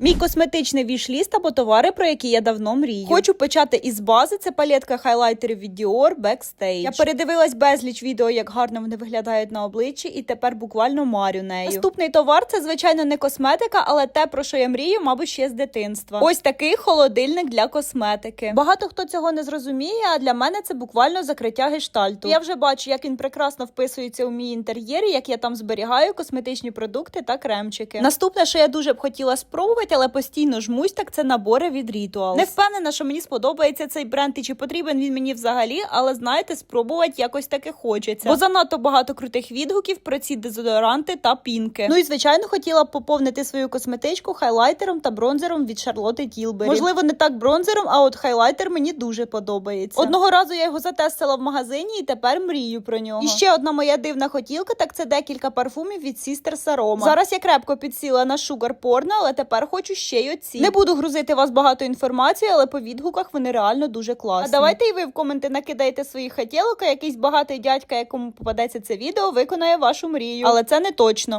Мій косметичний вішліст або товари, про які я давно мрію. Хочу почати із бази. Це палетка хайлайтерів від Dior Backstage. Я передивилась безліч відео, як гарно вони виглядають на обличчі, і тепер буквально марю нею. Наступний товар це звичайно не косметика, але те, про що я мрію, мабуть, ще з дитинства. Ось такий холодильник для косметики. Багато хто цього не зрозуміє, а для мене це буквально закриття гештальту. Я вже бачу, як він прекрасно вписується у мій інтер'єр, як я там зберігаю косметичні продукти та кремчики. Наступне, що я дуже б хотіла спробувати, але постійно жмусь, так це набори від Rituals. Не впевнена, що мені сподобається цей бренд і чи потрібен він мені взагалі, але знаєте, спробувати якось таки хочеться. Бо занадто багато крутих відгуків про ці дезодоранти та пінки. Ну і звичайно хотіла б поповнити свою косметичку хайлайтером та бронзером від Шарлоти Тілбері. Можливо, не так бронзером, а от хайлайтер мені дуже подобається. Одного разу я його затестила в магазині і тепер мрію про нього. І ще одна моя дивна хотілка, так це декілька парфумів від Sisters Aroma. Зараз я крепко підсіла на Sugar Porno, але тепер хочу ще й оці. Не буду грузити вас багато інформації, але по відгуках вони реально дуже класні. А давайте і ви в коменти накидайте свої хотілок, а якийсь багатий дядька, якому попадеться це відео, виконає вашу мрію. Але це не точно.